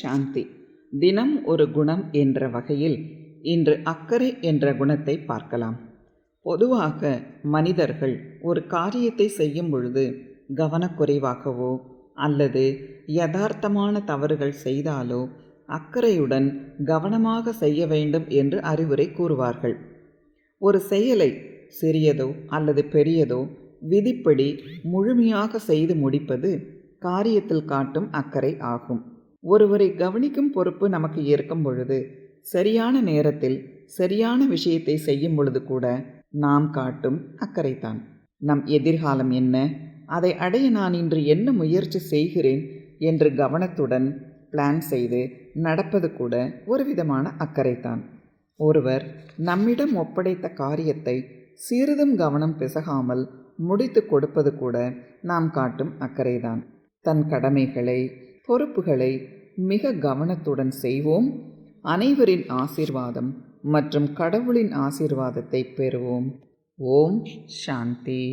சாந்தி. தினம் ஒரு குணம் என்ற வகையில் இன்று அக்கறை என்ற குணத்தை பார்க்கலாம். பொதுவாக மனிதர்கள் ஒரு காரியத்தை செய்யும் பொழுது கவனக்குறைவாகவோ அல்லது யதார்த்தமான தவறுகள் செய்தாலோ அக்கறையுடன் கவனமாக செய்ய வேண்டும் என்று அறிவுரை கூறுவார்கள். ஒரு செயலை சிறியதோ அல்லது பெரியதோ விதிப்படி முழுமையாக செய்து முடிப்பது காரியத்தில் காட்டும் அக்கறை ஆகும். ஒருவரை கவனிக்கும் பொறுப்பு நமக்கு இருக்கும் பொழுது சரியான நேரத்தில் சரியான விஷயத்தை செய்யும் பொழுது கூட நாம் காட்டும் அக்கறைதான். நம் எதிர்காலம் என்ன? அதை அடைய நான் இன்று என்ன முயற்சி செய்கிறேன் என்று கவனத்துடன் பிளான் செய்து நடப்பது கூட ஒரு விதமான அக்கறைத்தான் ஒருவர் நம்மிடம் ஒப்படைத்த காரியத்தை சிறிதும் கவனம் பிசகாமல் முடித்து கொடுப்பது கூட நாம் காட்டும் அக்கறைதான். தன் கடமைகளை பொறுப்புகளை மிக கவனத்துடன் செய்வோம். அனைவரின் ஆசீர்வாதம் மற்றும் கடவுளின் ஆசீர்வாதத்தை பெறுவோம். ஓம் சாந்தி.